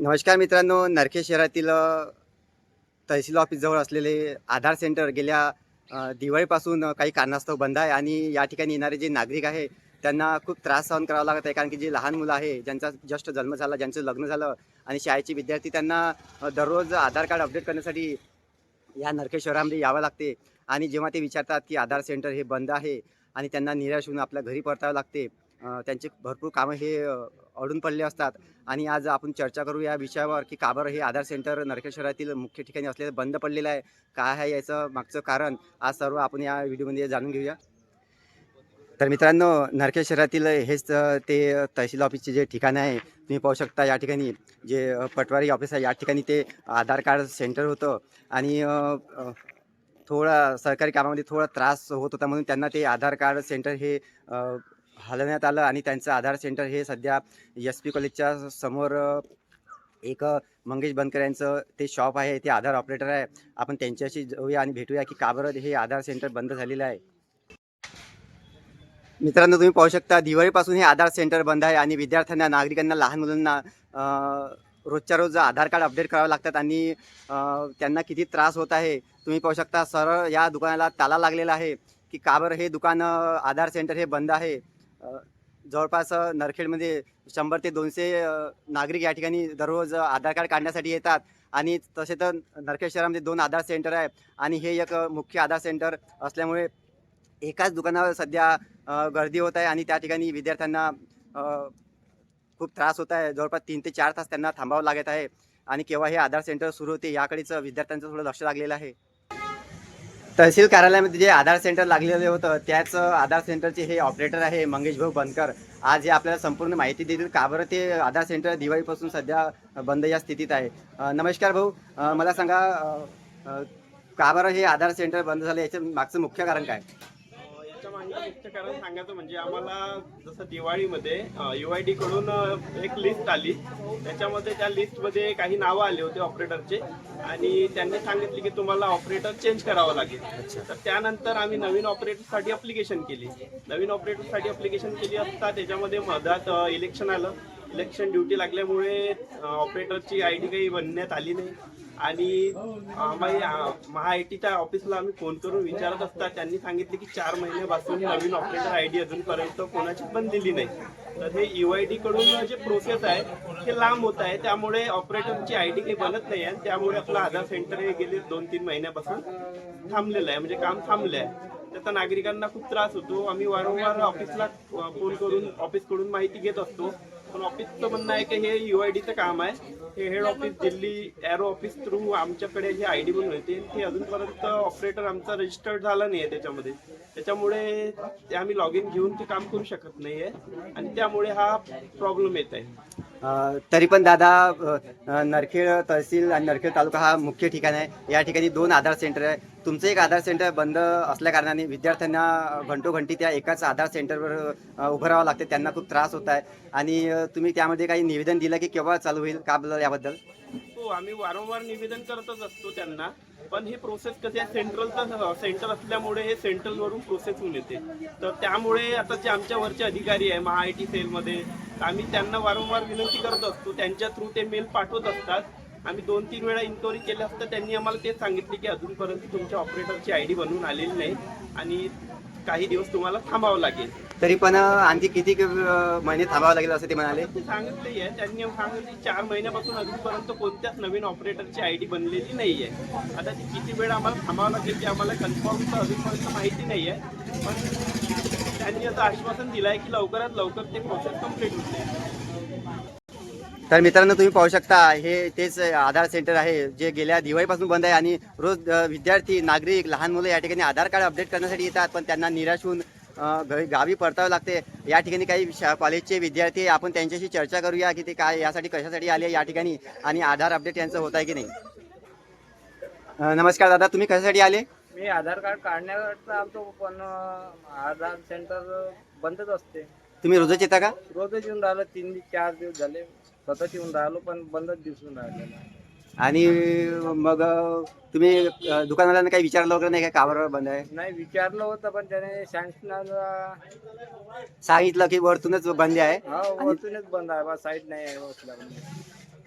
नमस्कार मित्रांनो नरखे शहरातील तहसील ऑफिसजवळ असलेले आधार सेंटर गेल्या दिवाळीपासून काही कारणास्तव बंद आहे आणि या ठिकाणी येणारे जे नागरिक आहे त्यांना खूप त्रास सहन करावा लागत आहे. कारण की जे लहान मुलं आहे ज्यांचा जस्ट जन्म झाला ज्यांचं लग्न झालं आणि शाळेचे विद्यार्थी त्यांना दररोज आधार कार्ड अपडेट करण्यासाठी या नरखे शहरामध्ये यावं लागते. आणि जेव्हा ते विचारतात की आधार सेंटर हे बंद आहे आणि त्यांना निराश होऊन आपल्या घरी परतावं लागते त्यांचे भरपूर कामं हे अडून पडले असतात. आणि आज आपण चर्चा करू या विषयावर की का बरं हे आधार सेंटर नरखेड शहरातील मुख्य ठिकाणी असलेलं बंद पडलेलं आहे. काय आहे याचं मागचं कारण? आज सर्व आपण या व्हिडिओमध्ये जाणून घेऊया. तर मित्रांनो नरखेड शहरातील हेच ते तहसील ऑफिसचे जे ठिकाण आहे तुम्ही पाहू शकता या ठिकाणी जे पटवारी ऑफिस आहे या ठिकाणी ते आधार कार्ड सेंटर होतं. आणि थोडा सरकारी कामामध्ये थोडा त्रास होत होता म्हणून त्यांना ते आधार कार्ड सेंटर हे हलवण्यात आलं आणि त्यांचं आधार सेंटर हे सध्या एस पी कॉलेजच्या समोर एक मंगेश बनकर यांचं ते शॉप आहे ते आधार ऑपरेटर आहे. आपण त्यांच्याशी जाऊया आणि भेटूया की का बरं हे आधार सेंटर बंद झालेलं आहे. मित्रांनो तुम्ही पाहू शकता दिवाळीपासून हे आधार सेंटर बंद आहे आणि विद्यार्थ्यांना नागरिकांना लहान मुलांना रोजच्या रोज आधार कार्ड अपडेट करावं लागतात आणि त्यांना किती त्रास होत आहे. तुम्ही पाहू शकता सरळ या दुकानाला ताला लागलेला आहे की का बरं हे दुकान आधार सेंटर हे बंद आहे. जवळपास नरखेडमध्ये शंभर ते दोनशे नागरिक या ठिकाणी दररोज आधार कार्ड काढण्यासाठी येतात. आणि तसे तर नरखेड शहरामध्ये दोन आधार सेंटर आहे आणि हे एक मुख्य आधार सेंटर असल्यामुळे एकाच दुकानावर सध्या गर्दी होत आहे. आणि त्या ठिकाणी विद्यार्थ्यांना खूप त्रास होत आहे. जवळपास तीन ते चार तास त्यांना थांबावं लागत आहे. आणि केव्हा हे आधार सेंटर सुरू होते याकडेच विद्यार्थ्यांचं थोडं लक्ष लागलेलं आहे. तहसील कार्यालयामध्ये जे आधार सेंटर लागलेलं होतं त्याच आधार सेंटरचे हे ऑपरेटर आहे मंगेश भाऊ बनकर. आज हे आपल्याला संपूर्ण माहिती देतील का बरं ते आधार सेंटर दिवाळीपासून सध्या बंद या स्थितीत आहे. नमस्कार भाऊ. मला सांगा का बरं हे आधार सेंटर बंद झालं? याचं मागचं मुख्य कारण काय? मुख्य कारण सांगायचं म्हणजे आम्हाला जसं दिवाळीमध्ये यू आय डी कडून एक लिस्ट आली. त्याच्यामध्ये त्या लिस्टमध्ये काही नावं आले होते ऑपरेटरचे आणि त्यांनी सांगितले की तुम्हाला ऑपरेटर चेंज करावं लागेल. तर त्यानंतर आम्ही नवीन ऑपरेटरसाठी अप्लिकेशन केली. नवीन ऑपरेटरसाठी अप्लिकेशन केली असता त्याच्यामध्ये मधात इलेक्शन आलं. इलेक्शन ड्युटी लागल्यामुळे ऑपरेटरची आय डी काही बनण्यात आली नाही. आणि महाआयटीच्या महा ऑफिसला आम्ही फोन करून विचारत असता. त्यांनी सांगितले की चार महिन्यापासून नवीन ऑपरेटर आय डी अजूनपर्यंत कोणाची पण दिली नाही. तर हे यू आय डी कडून जे प्रोसेस आहे ते लांब होत आहे. त्यामुळे ऑपरेटरची आय डी काही बनत नाही आहे. त्यामुळे आपलं आधार सेंटर हे गेले दोन तीन महिन्यापासून थांबलेलं आहे. म्हणजे काम थांबलं आहे. त्याचा नागरिकांना खूप त्रास होतो. आम्ही वारंवार ऑफिसला फोन करून ऑफिसकडून माहिती घेत असतो. पण ऑफिसचं म्हणणं आहे की हे यू आय डीचं काम आहे. हे head office Delhi area office through आमच्याकडे हे आय डी बनवून येते. ते अजूनपर्यंत ऑपरेटर आमचा रजिस्टर्ड झाला नाही आहे त्याच्यामध्ये. त्याच्यामुळे ते आम्ही लॉग इन घेऊन ते काम करू शकत नाही आहे आणि त्यामुळे हा प्रॉब्लेम येत आहे. तरी पण दादा नरखेड तहसील आणि नरखेड तालुका हा मुख्य ठिकाण आहे. या ठिकाणी दोन आधार सेंटर आहे. तुमचं एक आधार सेंटर बंद असल्या कारणाने विद्यार्थ्यांना घंटोघंटी त्या एकाच आधार सेंटरवर उभं राहावं लागते. त्यांना खूप त्रास होत आहे. आणि तुम्ही त्यामध्ये काही निवेदन दिलं की केव्हा चालू होईल? का बद्दल याबद्दल? हो आम्ही वारंवार निवेदन करतच असतो त्यांना. पण ही प्रोसेस कशी आहे? सेंट्रलचं सेंटर असल्यामुळे हे सेंट्रलवरून प्रोसेस होऊन येते. तर त्यामुळे आता जे आमच्यावरचे अधिकारी आहे महा आय टी सेलमध्ये आम्ही त्यांना वारंवार विनंती करत असतो. त्यांच्या थ्रू ते मेल पाठवत असतात. आम्ही दोन तीन वेळा इन्क्वायरी केली असता त्यांनी आम्हाला तेच सांगितले की अजूनपर्यंत तुमच्या ऑपरेटरची आय डी बनवून आलेली नाही. आणि काही दिवस तुम्हाला थांबावं लागेल. तरी पण आणखी किती महिने थांबावं लागेल असं ते म्हणाले? ते सांगितले आहे त्यांनी सांगितले की चार महिन्यापासून अजूनपर्यंत कोणत्याच नवीन ऑपरेटरची आय डी बनलेली नाही आहे आता ती किती वेळ आम्हाला थांबावं लागेल ते आम्हाला कन्फर्म तर अजूनपर्यंत माहिती नाही आहे पण त्यांनी असं आश्वासन दिलं आहे की लवकरात लवकर ते प्रोसेस कंप्लीट होते तर मित्रांनो तुम्ही पाहू शकता हे तेच आधार सेंटर आहे जे गेल्या दिवाळीपासून बंद आहे आणि रोज विद्यार्थी नागरिक लहान मुलं या ठिकाणी आधार कार्ड अपडेट करण्यासाठी येतात पण त्यांना निराश होऊन घरी गावी परतावं लागते. या ठिकाणी काही शा- कॉलेजचे विद्यार्थी आपण त्यांच्याशी चर्चा करूया की ते काय यासाठी कशासाठी आले या ठिकाणी आणि आधार अपडेट यांचं होत आहे की नाही. नमस्कार दादा तुम्ही कशासाठी आले? मी आधार कार्ड काढण्याकरता आलतो पण आधार सेंटर बंदच असते. तुम्ही रोजच येता का? रोजच येऊन राहिलं तीन चार दिवस झाले. स्वतःच येऊन राहिलो पण बंदच दिसून राहिलेलं आहे. आणि मग तुम्ही अ, दुकानवाल्यांना काही विचारलं वगैरे नाही का? का बरं बंद आहे? नाही विचारलं होतं पण त्याने सँक्शनला सांगितलं की वरतूनच बंद आहे. हा वरतूनच बंद आहे बा साईड नाही आहे.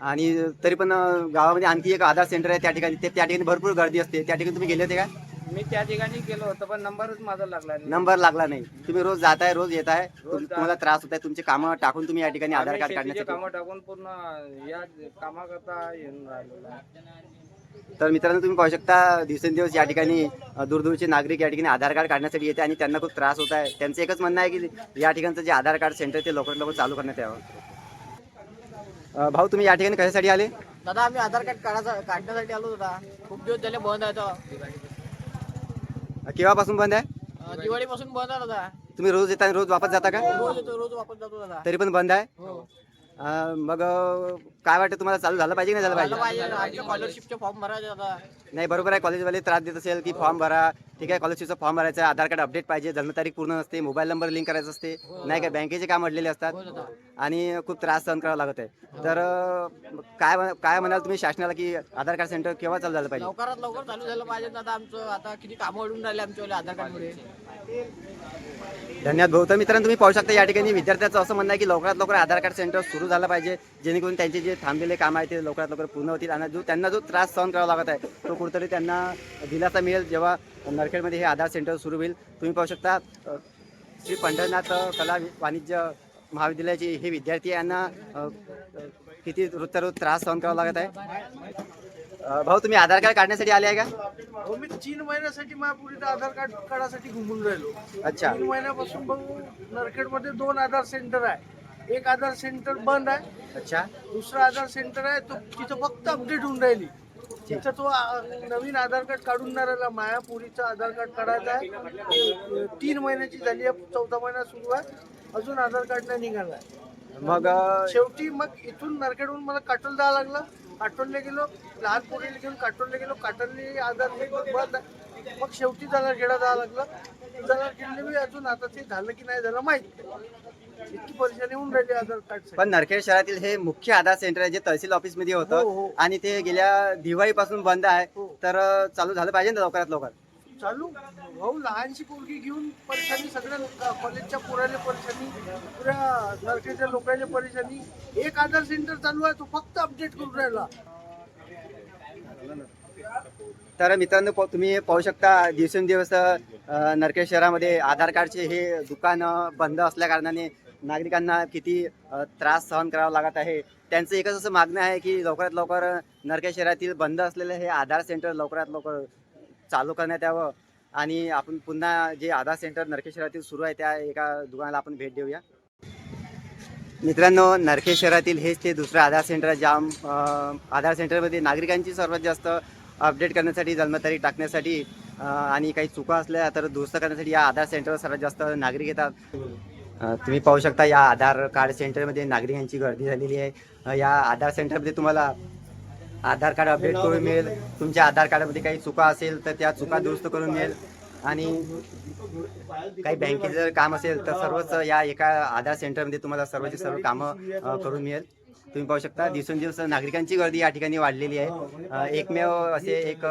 आणि तरी पण अं, गावामध्ये आणखी एक आधार सेंटर आहे त्या ठिकाणी ते त्या ठिकाणी भरपूर गर्दी असते. त्या ठिकाणी तुम्ही गेले होते का? मी त्या ठिकाणी गेलो होतो पण नंबरच माझा लागला नाही. नंबर लागला नाही. तुम्ही रोज जाताय रोज येत आहे रोज तुम्हाला त्रास होत आहे तुमचे कामं टाकून तुम्ही या ठिकाणी आधार कार्ड काढण्यासाठी कामं टाकून पूर्ण या कामाकरता येऊन आहे. तर मित्रांनो तुम्ही पाहू शकता दिवसेंदिवस या ठिकाणी अ, दूरदूरचे नागरिक या ठिकाणी आधार कार्ड काढण्यासाठी येते आणि त्यांना खूप त्रास होत आहे. त्यांचं एकच म्हणणं आहे की या ठिकाणचं जे आधार कार्ड सेंटर ते लवकरात लवकर चालू करण्यात यावं. अ, भाऊ तुम्ही या ठिकाणी कशासाठी आले? दादा आम्ही आधार कार्ड काढायचा काढण्यासाठी आलो होता खूप दिवस झाले बंद आहे तो. केव्हापासून बंद आहे? अं, दिवाळीपासून बंद आहे दादा. तुम्ही रोज येता रोज वापस जाता का? रोज येतो रोज वापस जातो दादा. तरी पण बंद आहे? हो. अ, मग अ, काय वाटतं तुम्हाला चालू झालं पाहिजे की नाही झालं झालं पाहिजे? पाहिजे. आमच्या स्कॉलरशिपचे फॉर्म भरायचे दादा. नाही बरोबर आहे. कॉलेजवाले त्रास देत असेल की फॉर्म भरा. ठीक आहे स्कॉलरशिपचा फॉर्म भरायचा आहे, आधार कार्ड अपडेट पाहिजे जन्मतारीख पूर्ण नसते मोबाईल नंबर लिंक करायचं असते नाही का बँकेचे काम अडलेले असतात. आणि खूप त्रास सहन करावा लागत आहे. तर काय म्हण- काय म्हणाल तुम्ही शासनाला की आधार कार्ड सेंटर केव्हा चालू झालं पाहिजे? लवकरात लवकर चालू झालं पाहिजे दादा आमचं आता किती कामं अडून राहिले आमच्या आधार कार्डमुळे धन्यवाद भाऊ. तर मित्रांनो तुम्ही पाहू शकता या ठिकाणी विद्यार्थ्याचं असं म्हणणं आहे की लवकरात लवकर आधार कार्ड सेंटर सुरू झालं पाहिजे जेणेकरून त्यांचे जे थांबलेले काम आहे ते लवकरात लवकर पूर्ण होतील. आणि जो त्यांना जो त्रास सहन करावा लागत आहे तो कुठेतरी त्यांना दिलासा मिळेल जेव्हा नरखेडमध्ये हे आधार सेंटर सुरू होईल. तुम्ही पाहू शकता श्री पंढरनाथ कला वाणिज्य महाविद्यालयाचे हे विद्यार्थी यांना किती रोजचा रोज त्रास सहन करावा लागत आहे? भाऊ तुम्ही आधार कार्ड काढण्यासाठी आले आहे का? हो मी तीन महिन्यासाठी महापुरीचं आधार कार्ड काढासाठी घुमून राहिलो. अच्छा. तीन महिन्यापासून भाऊ नरखेडमध्ये दोन आधार सेंटर आहे. एक आधार सेंटर बंद आहे. अच्छा. दुसरं आधार सेंटर आहे तो तिथं फक्त अपडेट होऊन राहिली. तिथं तो नवीन आधार कार्ड काढून राहिला मायापुरीचं आधार कार्ड काढायचं आहे. तीन महिन्याची झाली आहे चौथा महिना सुरू आहे. अजून आधार कार्ड नाही निघाला मग शेवटी मग इथून नरखेडहून मला काटोल जावं लागलं. काटोलला गेलो लहान पोरीला घेऊन काटोलला गेलो. काटोलने आधार बंद मग शेवटी त्याला खेडा जावं लागलं. त्याला खेळले मी अजून आता ते झालं की नाही झालं माहीत. इतकी परेशानी होऊन राहिली आधार कार्ड पण नरखेड शहरातील हे मुख्य आधार सेंटर आहे जे तहसील ऑफिसमध्ये हो, होतं हो. आणि ते गेल्या दिवाळीपासून बंद आहे हो. तर अ, चालू झालं पाहिजे ना लवकरात लवकर? चालू? भाऊ लहानशी पोरगी घेऊन परेशानी सगळ्या कॉलेजच्या पोराले परेशानी पुऱ्या नरखेडच्या लोकांना परेशानी. एक आधार सेंटर चालू आहे तो फक्त अपडेट करून राहिला. तर मित्रांनो प- तुम्ही पाहू शकता दिवसेंदिवस अ, नरखेड शहरामध्ये आधार कार्डचे हे दुकान बंद असल्या कारणाने नागरिकांना किती त्रास सहन करावा लागत आहे. त्यांचं एकच असं मागणं आहे की लवकरात लवकर नरखेड शहरातील बंद असलेलं हे आधार सेंटर लवकरात लवकर चालू करण्यात यावं. आणि आपण पुन्हा जे आधार सेंटर नरखेड शहरातील सुरू आहे त्या एका दुकानाला आपण भेट देऊया. मित्रांनो नरखेड शहरातील हेच ते दुसरं आधार सेंटर जाम आधार सेंटरमध्ये नागरिकांची सर्वात जास्त अपडेट करण्यासाठी जन्मतारीख टाकण्यासाठी आणि काही चुका असल्या तर दुरुस्त करण्यासाठी या आधार सेंटरवर सर्वात जास्त नागरिक येतात. तुम्ही पाहू शकता या आधार कार्ड सेंटरमध्ये नागरिकांची गर्दी झालेली आहे. या आधार सेंटरमध्ये तुम्हाला आधार कार्ड अपडेट करून मिळेल. तुमच्या आधार कार्डमध्ये काही चुका असेल तर त्या चुका दुरुस्त करून मिळेल. आणि काही बँकेचं जर काम असेल तर सर्वच या एका आधार सेंटरमध्ये तुम्हाला सर्वची सर्व कामं करून मिळेल. तुम्ही पाहू शकता दिवसेंदिवस नागरिकांची गर्दी या ठिकाणी वाढलेली आहे. एकमेव असे एक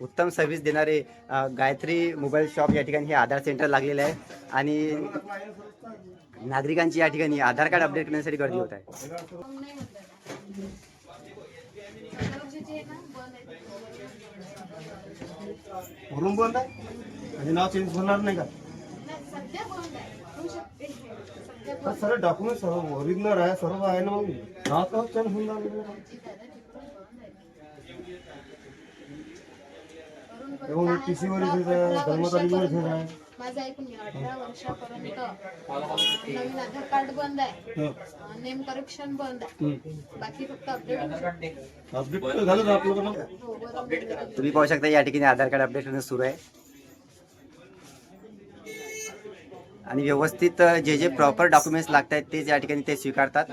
उत्तम सर्व्हिस देणारे गायत्री मोबाईल शॉप या ठिकाणी हे आधार सेंटर लागलेलं आहे. आणि नागरिकांची या ठिकाणी आधार कार्ड अपडेट करण्यासाठी गर्दी होत आहे. वरून बंद आहे? आणि नाव चेंज होणार नाही का? सर्व डॉक्युमेंट सर्व ओरिजिनल आहे सर्व आहे ना मग? नाव चेंज होणार नाही एवढं टी सीवर जन्मतारीखवर घेऊन आहे माझं ऐकून घ्या अठरा वर्षापर्यंत नवीन आधार कार्ड बंद आहे. नेम करेक्शन बंद आहे. बाकी फक्त अपडेट अपडेट तर झालं ना आपलं पण हो तुम्ही पाहू शकता या ठिकाणी आधार कार्ड अपडेट करणं सुरू आहे. आणि व्यवस्थित जे जे प्रॉपर डॉक्युमेंट्स लागत आहेत तेच या ठिकाणी ते स्वीकारतात.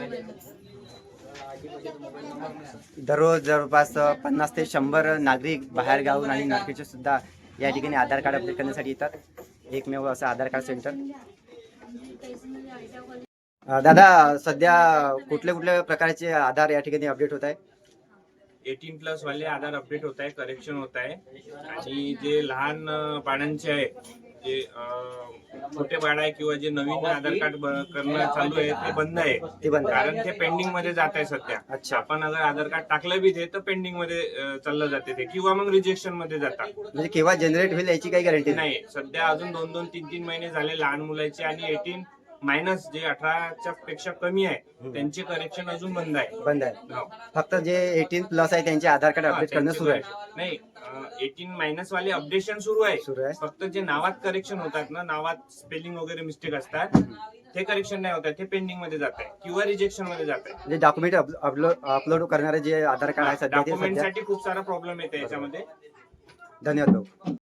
दररोज जवळपास पन्नास ते शंभर नागरिक बाहेर गावून आणि नागरिकचे सुद्धा या ठिकाणी आधार कार्ड अपडेट करण्यासाठी येतात. एकमेव असं आधार कार्ड सेंटर. दादा सध्या कुठल्या कुठल्या प्रकारचे आधार या ठिकाणी अपडेट होत आहे? एटीन प्लस वाले आधार अपडेट होत आहे करेक्शन होत आहे. आणि जे लहान पाण्यांचे आहे जे छोटे बाळ आहे किंवा जे नवीन आधार कार्ड करणं चालू आहे ते बंद आहे. ते बंद आहे. कारण ते पेंडिंगमध्ये जात आहे सध्या. अच्छा. आपण अगर आधार कार्ड टाकलं बी ते तर पेंडिंगमध्ये अं, चाललं जाते ते. किंवा मग रिजेक्शनमध्ये जातात. म्हणजे केव्हा जनरेट होईल याची काही गॅरंटी नाही. नाही. सध्या अजून दोन दोन तीन तीन महिने झाले लहान मुलाचे आणि एटीन मायनस जे अठराच्या पेक्षा कमी आहे त्यांचे करेक्शन अजून बंद आहे. बंद आहे. हो. फक्त जे एटीन प्लस आहे त्यांचे आधार कार्ड अपडेट करणं सुरू आहे. नाही. एटीन मायनस वाले अपडेशन सुरू आहे. फक्त जे नावात करेक्शन होतात ना नावात स्पेलिंग वगैरे मिस्टेक असतात ते करेक्शन नाही होत आहे ते पेंडिंगमध्ये जात आहे. किंवा रिजेक्शनमध्ये जात आहे. म्हणजे डॉक्युमेंट अपलोड करणारे जे आधार कार्ड आहे डॉक्युमेंटसाठी खूप सारा प्रॉब्लेम येते याच्यामध्ये. धन्यवाद